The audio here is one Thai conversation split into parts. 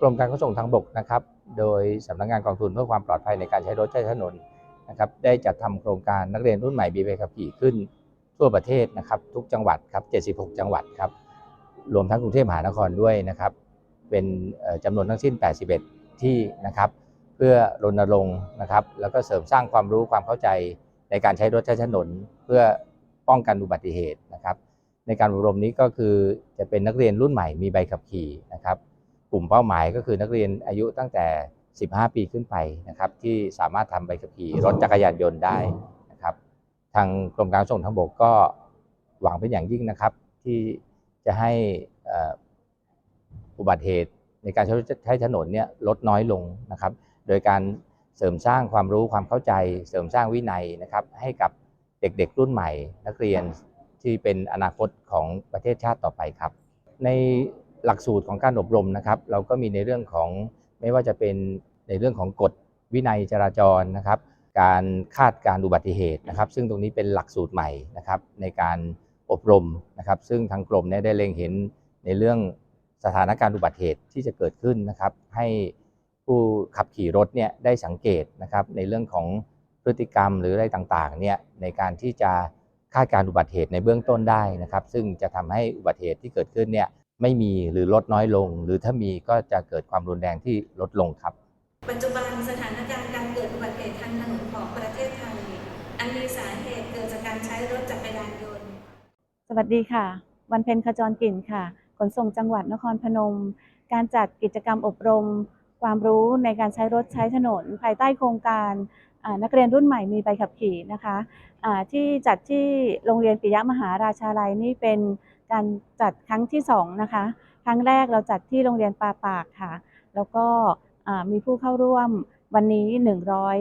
กรมการขนส่งทางบกนะครับ โดยสำนักงานกองทุนเพื่อความปลอดภัยในการใช้รถใช้ถนนนะครับได้จัดทำโครงการนักเรียนรุ่นใหม่มีใบขับขี่ขึ้นทั่วประเทศนะครับทุกจังหวัดครับ 76 จังหวัดครับรวมทั้งกรุงเทพมหานครด้วยนะครับ เป็นเอ่อจำนวนทั้งสิ้น 81 ที่นะครับเพื่อรณรงค์นะครับแล้วก็เสริมสร้างความรู้ความเข้าใจในการใช้รถใช้ถนน เพื่อป้องกันอุบัติเหตุนะครับ ในการอบรมนี้ก็คือจะเป็นนักเรียนรุ่นใหม่มีใบขับขี่นะครับ กลุ่มเป้าหมายก็คือนักเรียนอายุตั้งแต่ 15 ปีขึ้นไปนะครับที่สามารถทำใบขับขี่รถจักรยานยนต์ได้นะครับทางกรมการส่งทางบกก็หวังเป็นอย่างยิ่งนะครับ ที่จะให้อุบัติเหตุในการใช้ถนนเนี่ยลดน้อยลงนะครับ โดยการเสริมสร้างความรู้ความเข้าใจ เสริมสร้างวินัยนะครับ ให้กับเด็กๆ รุ่นใหม่ นักเรียนที่เป็นอนาคตของประเทศชาติต่อไปครับ ใน หลักสูตรของการอบรมนะครับ เราก็มีในเรื่องของไม่ว่าจะเป็นในเรื่องของกฎวินัยจราจรนะครับ การคาดการอุบัติเหตุนะครับ ซึ่งตรงนี้เป็นหลักสูตรใหม่นะครับในการอบรมนะครับ ซึ่งทางกรมเนี่ยได้เล็งเห็นในเรื่องสถานการณ์อุบัติเหตุที่จะเกิดขึ้นนะครับ ให้ผู้ขับขี่รถเนี่ยได้สังเกตนะครับในเรื่องของพฤติกรรมหรืออะไรต่างๆเนี่ยในการที่จะคาดการอุบัติเหตุในเบื้องต้นได้นะครับ ซึ่งจะทำให้อุบัติเหตุที่เกิดขึ้นเนี่ย ไม่มีหรือลดน้อยลง หรือถ้ามีก็จะเกิดความรุนแรงที่ลดลงครับ ปัจจุบันสถานการณ์การเกิดอุบัติเหตุทางถนนของประเทศไทยอันมีสาเหตุเกิดจากการใช้รถจักรยานยนต์ สวัสดีค่ะ วันเพ็ญขจรกลิ่นค่ะ ขนส่งจังหวัดนครพนม การจัดกิจกรรมอบรม ความรู้ในการใช้รถใช้ถนน ภายใต้โครงการอ่านักเรียนรุ่นใหม่มีใบขับขี่นะคะอ่าที่จัดที่โรงเรียนปิยมหาราชาลัยนี่เป็น การจัดครั้งที่สองนะคะ ครั้งแรกเราจัดที่โรงเรียนปาปากค่ะ แล้วก็มีผู้เข้าร่วมวันนี้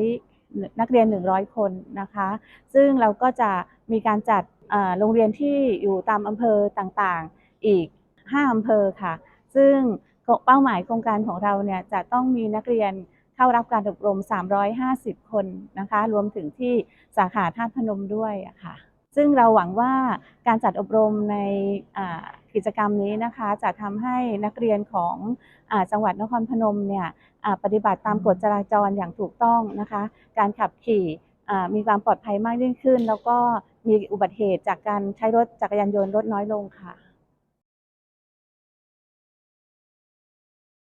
100 นักเรียน 100 คนนะคะ ซึ่งเราก็จะมีการจัดโรงเรียนที่อยู่ตามอำเภอต่างๆอีก 5อำเภอค่ะ ซึ่งเป้าหมายโครงการของเราเนี่ยจะต้องมีนักเรียนเข้ารับการอบรม 350 คนนะคะ รวมถึงที่สาขาธาพนมด้วยะค่ะ ซึ่งเราหวังว่าการจัดอบรมในกิจกรรมนี้นะคะจะทำให้นักเรียนของอจังหวัดนครพนมเนี่ยปฏิบัติตามกฎจราจรอย่างถูกต้องนะคะ การขับขี่มีความปลอดภัยมากยิ่งขึ้น แล้วก็มีอุบัติเหตุจากการใช้รถจักรยานยนต์ลดน้อยลงค่ะ